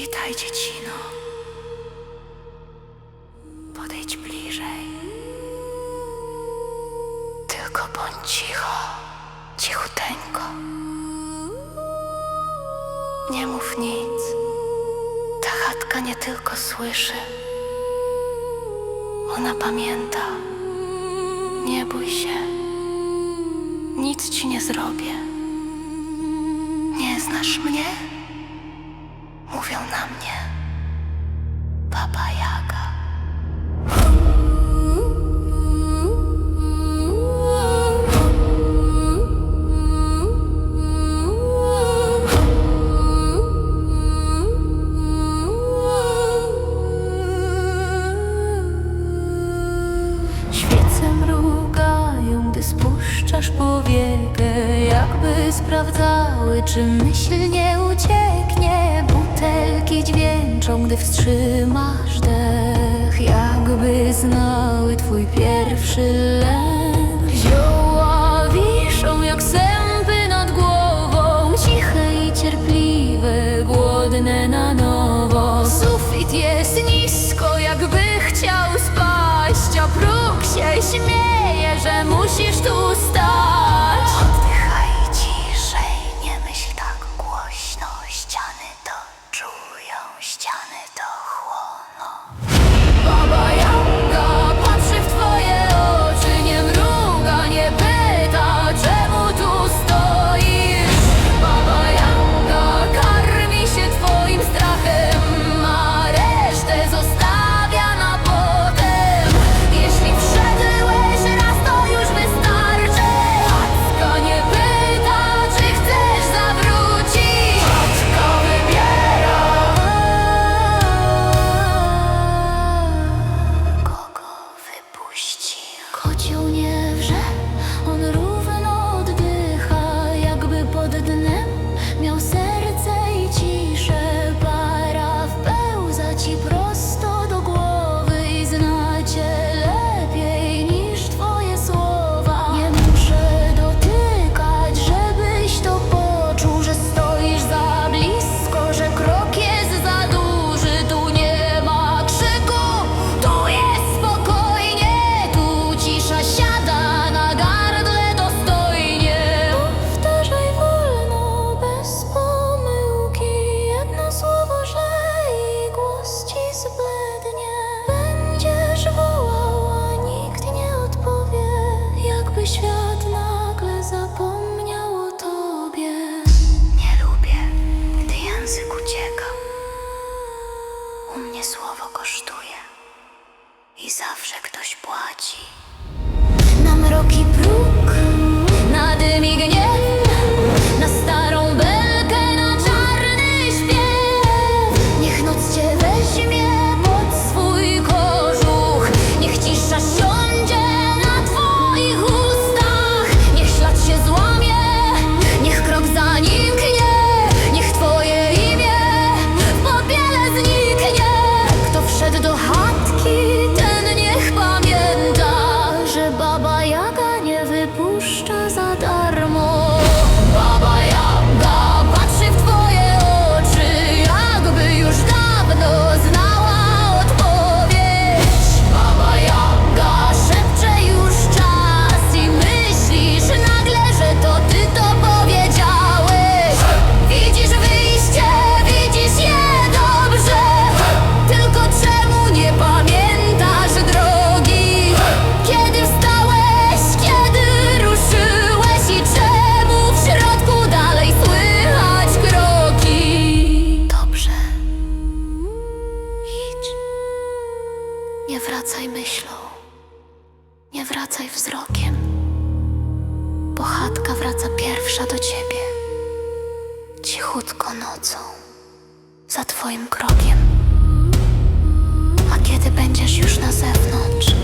Witaj, dziecino. Podejdź bliżej. Tylko bądź cicho, cichuteńko. Nie mów nic. Ta chatka nie tylko słyszy. Ona pamięta. Nie bój się. Nic ci nie zrobię. Nie znasz mnie? Mówią na mnie Papa Jaga. Świece mrugają, gdy spuszczasz powiekę, jakby sprawdzały, czy myśl nie ucieknie butelki dźwięczą, gdy wstrzymasz dech Jakby znały twój pierwszy lek Zioła wiszą jak sępy nad głową Ciche i cierpliwe, głodne na nowo. Sufit jest nisko, jakby chciał spaść A próg się śmieje, że musisz tu stać. Nie wracaj myślą, nie wracaj wzrokiem, bo chatka wraca pierwsza do ciebie, cichutko nocą, za twoim krokiem. A kiedy będziesz już na zewnątrz,